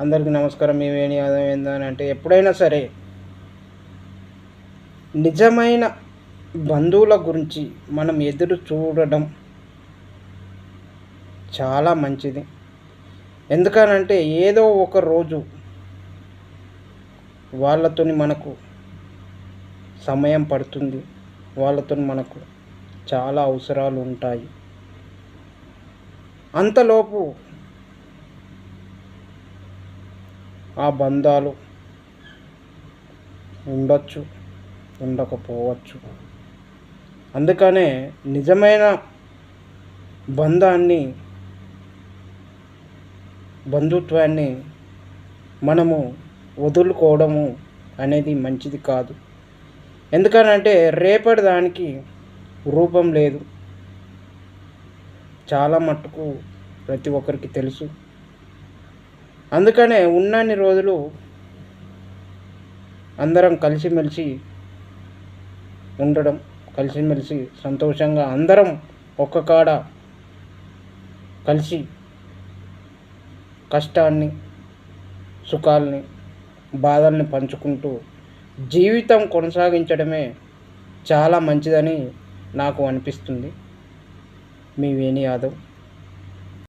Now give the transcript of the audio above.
అందరికీ నమస్కారం. మీ అర్థం ఏందా ఏందని అంటే ఎప్పుడైనా సరే నిజమైన బంధువుల గురించి మనం ఎదురు చూడడం చాలా మంచిది. ఎందుకనంటే ఏదో ఒక రోజు వాళ్ళతో మనకు సమయం పడుతుంది. వాళ్ళతో మనకు చాలా అవసరాలు ఉంటాయి. అంతలోపు ఆ బంధాలు ఉండొచ్చు ఉండకపోవచ్చు. అందుకనే నిజమైన బంధాన్ని బంధుత్వాన్ని మనము వదులుకోవడము అనేది మంచిది కాదు. ఎందుకనంటే రేపటి దానికి రూపం లేదు. చాలా మట్టుకు ప్రతి ఒక్కరికి తెలుసు. అందుకనే ఉన్నన్ని రోజులు అందరం కలిసిమెలిసి ఉండడం కలిసిమెలిసి సంతోషంగా అందరం ఒక్క కాడ కలిసి కష్టాన్ని సుఖాల్ని బాధల్ని పంచుకుంటూ జీవితం కొనసాగించడమే చాలా మంచిదని నాకు అనిపిస్తుంది. మీ వేణి యాదవ్.